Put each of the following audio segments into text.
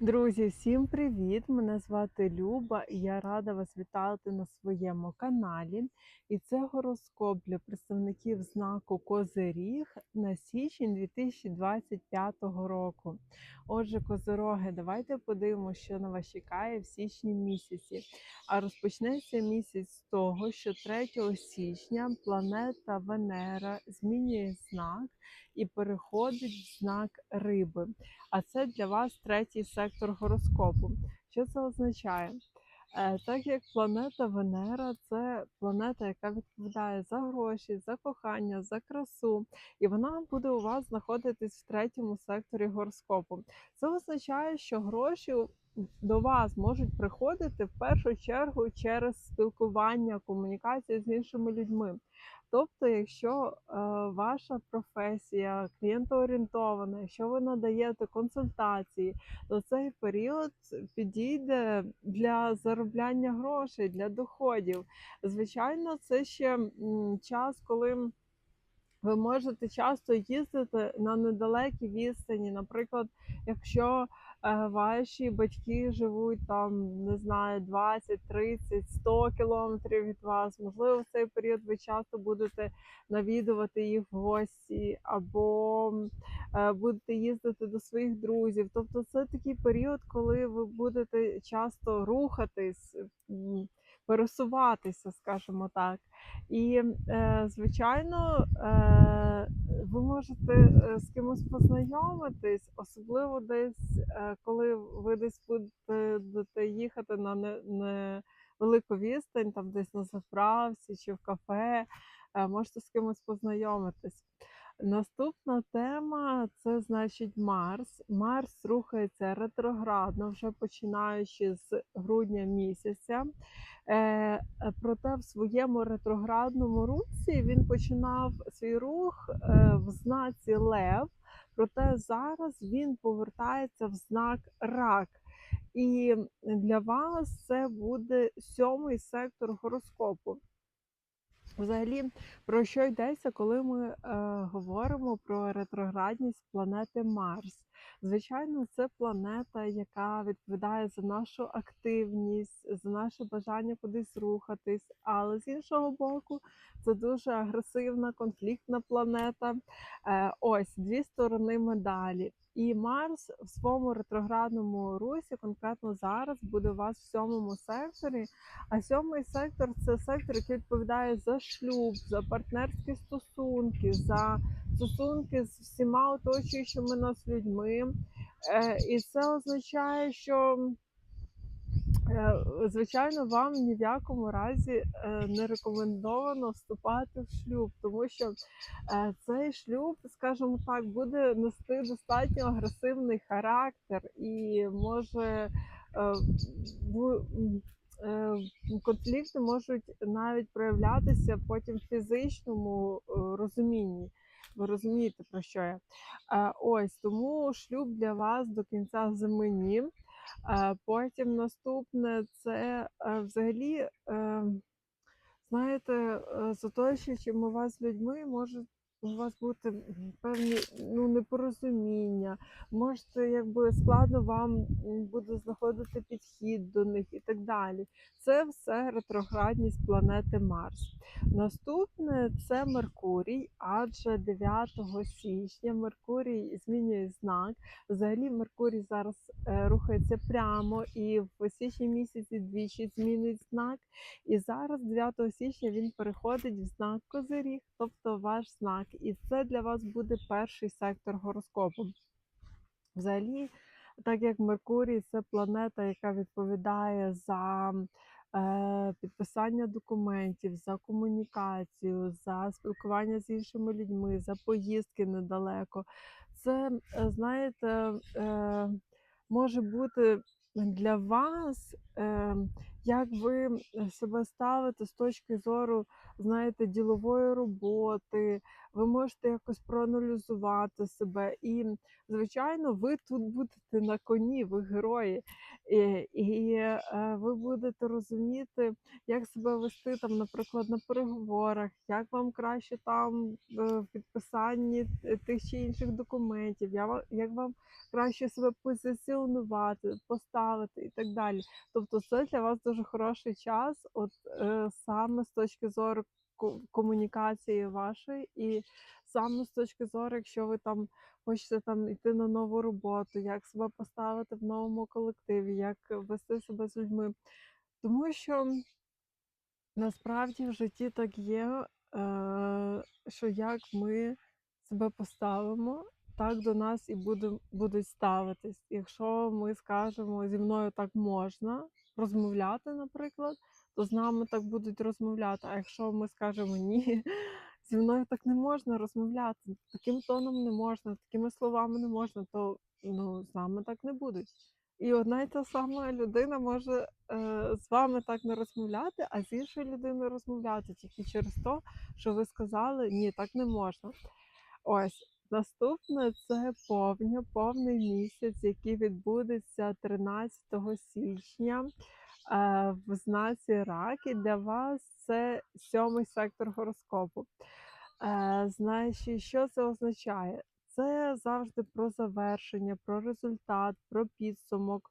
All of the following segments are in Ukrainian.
Друзі, всім привіт! Мене звати Люба і я рада вас вітати на своєму каналі. І це гороскоп для представників знаку Козиріг на січень 2025 року. Отже, козироги, давайте подивимося, що на вас чекає в січні місяці. А розпочнеться місяць з того, що 3 січня планета Венера змінює знак і переходить в знак риби. А це для вас третій сектор гороскопу. Що це означає? Е, Так як планета Венера це планета, яка відповідає за гроші, за кохання, за красу, і вона буде у вас знаходитись в третьому секторі гороскопу. Це означає, що гроші до вас можуть приходити в першу чергу через спілкування, комунікацію з іншими людьми. Тобто, якщо е, ваша професія клієнтоорієнтована, якщо ви надаєте консультації, то цей період підійде для заробляння грошей, для доходів. Звичайно, це ще час, коли ви можете часто їздити на недалекі відстані. Наприклад, якщо ваші батьки живуть там, не знаю, 20, 30, 100 кілометрів від вас, можливо, в цей період ви часто будете навідувати їх в гості, або е, будете їздити до своїх друзів. Тобто, це такий період, коли ви будете часто рухатись, пересуватися, скажімо так. І, е, звичайно, е, ви можете е, з кимось познайомитись, особливо десь, коли ви десь будете їхати на невелику відстань, там десь на заправці чи в кафе, можете з кимось познайомитись. Наступна тема це значить Марс. Марс рухається ретроградно, вже починаючи з грудня місяця. Е, е, проте в своєму ретроградному русі він починав свій рух е, в знаці Лев, проте зараз він повертається в знак Рак. І для вас це буде сьомий сектор гороскопу. Взагалі, про що йдеться, коли ми е, говоримо про ретроградність планети Марс? Звичайно, це планета, яка відповідає за нашу активність, за наше бажання кудись рухатись. Але з іншого боку, це дуже агресивна, конфліктна планета. Е, ось дві сторони медалі. І Марс в своєму ретроградному русі, конкретно зараз, буде у вас в сьомому секторі. А сьомий сектор це сектор, який відповідає за шлюб, за партнерські стосунки, за стосунки з всіма оточуючими нас людьми. Е, І це означає, що Звичайно, вам ні в якому разі е, не рекомендовано вступати в шлюб, тому що е, цей шлюб, скажімо так, буде нести достатньо агресивний характер і може е, е, конфлікти можуть навіть проявлятися потім в фізичному е, розумінні. Ви розумієте, про що я? Е, Ось тому шлюб для вас до кінця зими ні. Потім наступне це е, взагалі, е, знаєте, е, з оточуючими вас людьми можуть у вас бути певні ну, непорозуміння, можете, якби складно вам буде знаходити підхід до них і так далі. Це все ретроградність планети Марс. Наступне це Меркурій, адже 9 січня Меркурій змінює знак. Взагалі Меркурій зараз е, рухається прямо і в січні місяці двічі змінить знак. І зараз, 9 січня, він переходить в знак Козиріг, тобто ваш знак. І це для вас буде перший сектор гороскопу. Взагалі, так як Меркурій це планета, яка відповідає за е, підписання документів, за комунікацію, за спілкування з іншими людьми, за поїздки недалеко. Це, е, знаєте, е, може бути для вас, як ви себе ставите з точки зору, знаєте, ділової роботи. Ви можете якось проаналізувати себе. І, звичайно, ви тут будете на коні, ви герої. І, і е, ви будете розуміти, як себе вести там, наприклад, на переговорах, як вам краще там е, в підписанні тих чи інших документів, як вам краще себе позиціонувати, поставити і так далі. Тобто, це для вас дуже хороший час, от е, саме з точки зору комунікації вашої, і саме з точки зору, якщо ви там хочете там йти на нову роботу, як себе поставити в новому колективі, як вести себе з людьми. Тому що насправді в житті так є, е, що як ми себе поставимо, так до нас і буде, будуть ставитись. Якщо ми скажемо зі мною так можна розмовляти, наприклад, то з нами так будуть розмовляти. А якщо ми скажемо ні, зі мною так не можна розмовляти, таким тоном не можна, такими словами не можна, то ну, з нами так не будуть. І одна й та сама людина може е, з вами так не розмовляти, а з іншою людиною розмовляти тільки через те, що ви сказали ні, так не можна. Ось наступне це повня, повний місяць, який відбудеться 13 січня е, в знаці Раки. Для вас це сьомий сектор гороскопу. Е, Значить, що це означає? Це завжди про завершення, про результат, про підсумок.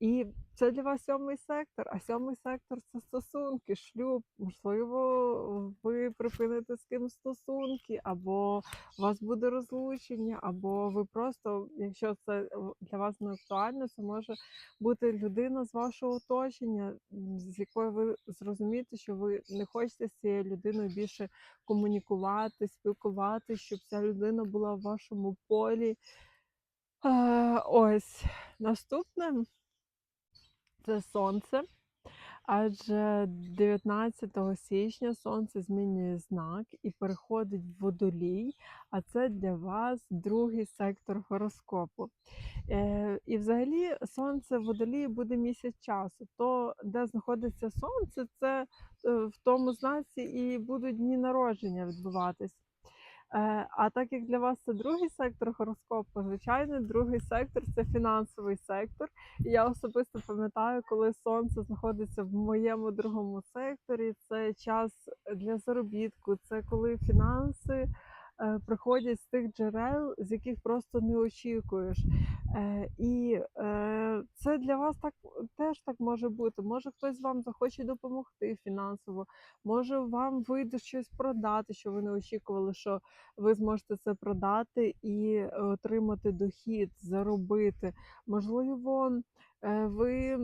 І це для вас сьомий сектор, а сьомий сектор це стосунки, шлюб. Можливо, ви припините з кимось стосунки, або у вас буде розлучення, або ви просто, якщо це для вас не актуально, це може бути людина з вашого оточення, з якою ви зрозумієте, що ви не хочете з цією людиною більше комунікувати, спілкуватися, щоб ця людина була в вашому полі. Е, Ось наступне це сонце. Адже 19 січня сонце змінює знак і переходить в водолій, а це для вас другий сектор гороскопу. Е, і взагалі сонце в водолії буде місяць часу. То, де знаходиться сонце, це е, в тому знаці і будуть дні народження відбуватись. Е, А так як для вас це другий сектор гороскопу, звичайно, другий сектор це фінансовий сектор. І я особисто пам'ятаю, коли сонце знаходиться в моєму другому секторі, це час для заробітку, це коли фінанси приходять з тих джерел, з яких просто не очікуєш. Е, І е, це для вас так теж так може бути. Може хтось вам захоче допомогти фінансово, може вам вийде щось продати, що ви не очікували, що ви зможете це продати і е, отримати дохід, заробити. Можливо, е, ви е,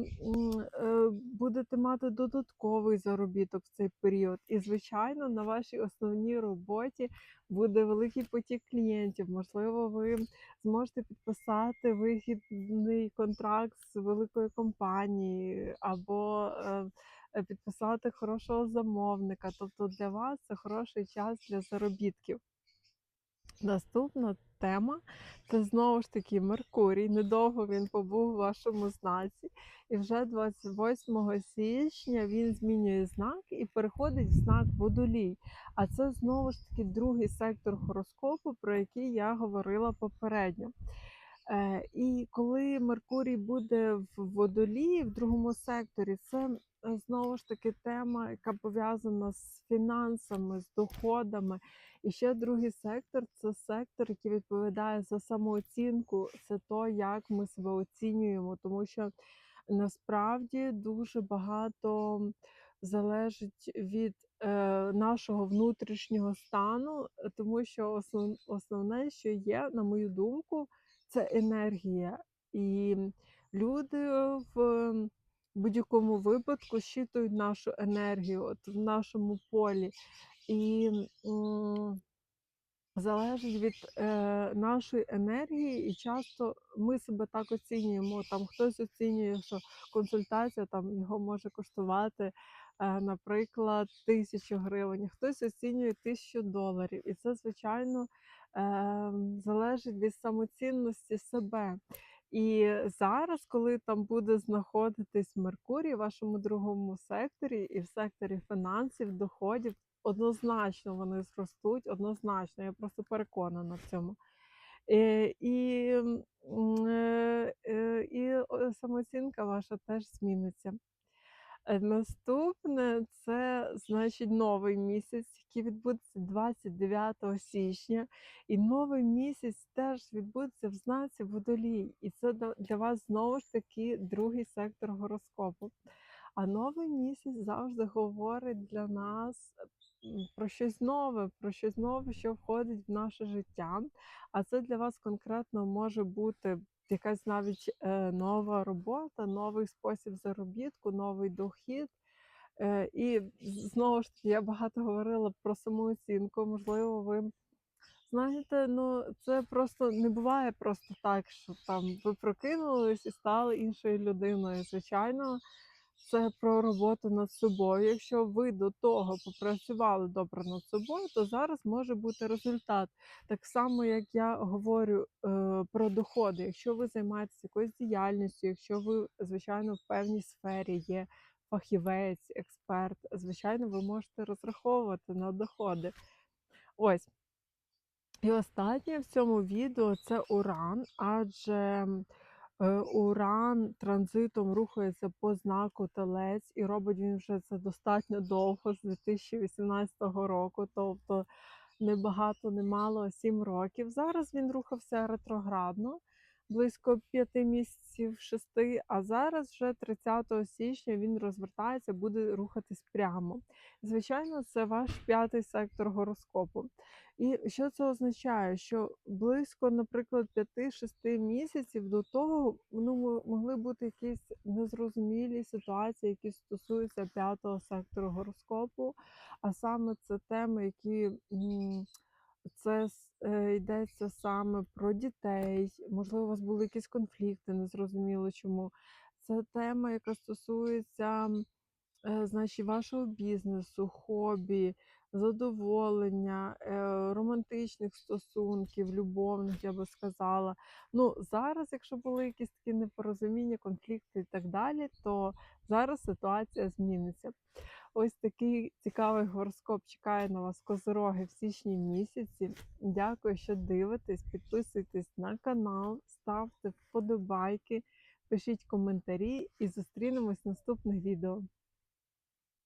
будете мати додатковий заробіток в цей період. І, звичайно, на вашій основній роботі буде великий потік клієнтів. Можливо, ви зможете підписати вигідний контракт з великою компанією або е, е, підписати хорошого замовника. Тобто для вас це хороший час для заробітків. Наступна тема це знову ж таки Меркурій. Недовго він побув у вашому знаці, і вже 28 січня він змінює знак і переходить в знак водолій. А це знову ж таки другий сектор гороскопу, про який я говорила попередньо. Е, І коли Меркурій буде в водолії в другому секторі, це е, знову ж таки тема, яка пов'язана з фінансами, з доходами. І ще другий сектор це сектор, який відповідає за самооцінку, це то, як ми себе оцінюємо, тому що насправді дуже багато залежить від е, нашого внутрішнього стану, е, тому що основ, основне, що є, на мою думку, це енергія. І люди в будь-якому випадку щитують нашу енергію от в нашому полі. І залежить від е, нашої енергії, і часто ми себе так оцінюємо. Там хтось оцінює, що консультація там його може коштувати, е, наприклад, тисячу гривень, хтось оцінює тисячу доларів. І це, звичайно, е, залежить від самоцінності себе. І зараз, коли там буде знаходитись Меркурій в вашому другому секторі і в секторі фінансів, доходів, однозначно вони зростуть, однозначно, я просто переконана в цьому. Е, І, е, е, і е, самооцінка ваша теж зміниться. Е, Наступне це значить новий місяць, який відбудеться 29 січня. І новий місяць теж відбудеться в знаці водолій. І це для вас знову ж таки другий сектор гороскопу. А новий місяць завжди говорить для нас про щось нове, про щось нове, що входить в наше життя. А це для вас конкретно може бути якась навіть е, нова робота, новий спосіб заробітку, новий дохід. Е, і знову ж таки, я багато говорила про самооцінку. Можливо, ви знаєте, ну це просто не буває просто так, що там ви прокинулись і стали іншою людиною. Звичайно, це про роботу над собою. Якщо ви до того попрацювали добре над собою, то зараз може бути результат. Так само, як я говорю е, про доходи. Якщо ви займаєтеся якоюсь діяльністю, якщо ви, звичайно, в певній сфері є фахівець, експерт, звичайно, ви можете розраховувати на доходи. Ось. І останнє в цьому відео це Уран, адже Уран транзитом рухається по знаку Телець, і робить він вже це достатньо довго з 2018 року, тобто не багато, не мало, 7 років. Зараз він рухався ретроградно, близько 5 місяців, 6, а зараз вже 30 січня він розвертається, буде рухатись прямо. Звичайно, це ваш п'ятий сектор гороскопу. І що це означає? Що близько, наприклад, 5-6 місяців до того ну, могли бути якісь незрозумілі ситуації, які стосуються п'ятого сектору гороскопу, а саме це теми, які це е, йдеться саме про дітей, можливо, у вас були якісь конфлікти, незрозуміло чому. Це тема, яка стосується е, значить, вашого бізнесу, хобі, задоволення, е, романтичних стосунків, любовних, я би сказала. Ну, зараз, якщо були якісь такі непорозуміння, конфлікти і так далі, то зараз ситуація зміниться. Ось такий цікавий гороскоп чекає на вас козороги в січні місяці. Дякую, що дивитесь. Підписуйтесь на канал, ставте вподобайки, пишіть коментарі і зустрінемось в наступних відео.